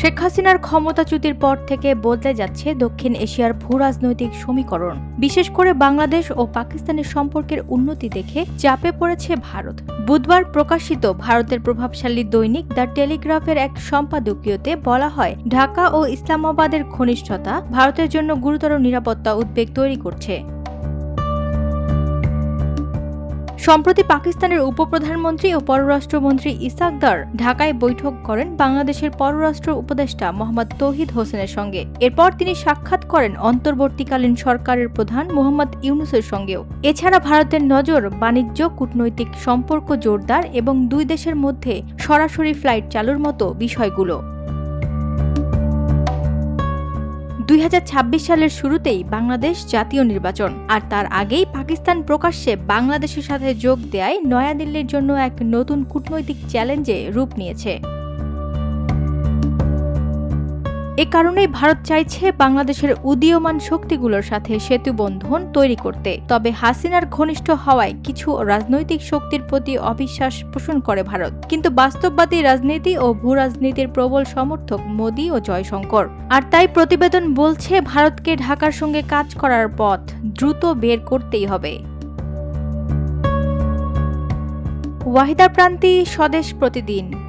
শেখ হাসিনার ক্ষমতাচ্যুতির পর থেকে বদলে যাচ্ছে দক্ষিণ এশিয়ার ভূ রাজনৈতিক সমীকরণ। বিশেষ করে বাংলাদেশ ও পাকিস্তানের সম্পর্কের উন্নতি দেখে চাপে পড়েছে ভারত। বুধবার প্রকাশিত ভারতের প্রভাবশালী দৈনিক দ্য টেলিগ্রাফের এক সম্পাদকীয়তে বলা হয়, ঢাকা ও ইসলামাবাদের ঘনিষ্ঠতা ভারতের জন্য গুরুতর নিরাপত্তা উদ্বেগ তৈরি করছে। সম্প্রতি পাকিস্তানের উপপ্রধানমন্ত্রী ও পররাষ্ট্রমন্ত্রী ইসাকদার ঢাকায় বৈঠক করেন বাংলাদেশের পররাষ্ট্র উপদেষ্টা মোহাম্মদ তৌহিদ হোসেনের সঙ্গে। এরপর তিনি সাক্ষাৎ করেন অন্তর্বর্তীকালীন সরকারের প্রধান মোহাম্মদ ইউনুসের সঙ্গেও। এছাড়া ভারতের নজর বাণিজ্য, কূটনৈতিক সম্পর্ক জোরদার এবং দুই দেশের মধ্যে সরাসরি ফ্লাইট চালুর মতো বিষয়গুলো। দুই হাজার ছাব্বিশ সালের শুরুতেই বাংলাদেশ জাতীয় নির্বাচন। আর তার আগেই পাকিস্তান প্রকাশ্যে বাংলাদেশের সাথে যোগ দেয় নয়াদিল্লির জন্য এক নতুন কূটনৈতিক চ্যালেঞ্জে রূপ নিয়েছে। এ কারণেই ভারত চাইছে বাংলাদেশের উদীয়মান শক্তিগুলোর সাথে সেতু বন্ধন তৈরি করতে। তবে হাসিনার ঘনিষ্ঠ হওয়ায় কিছু রাজনৈতিক শক্তির প্রতি অবিশ্বাস পোষণ করে ভারত। কিন্তু বাস্তববাদী রাজনীতি ও ভূ রাজনীতির প্রবল সমর্থক মোদী ও জয়শঙ্কর। আর তাই প্রতিবেদন বলছে, ভারতকে ঢাকার সঙ্গে কাজ করার পথ দ্রুত বের করতেই হবে। ওয়াহিদা প্রান্তি স্বদেশ প্রতিদিন।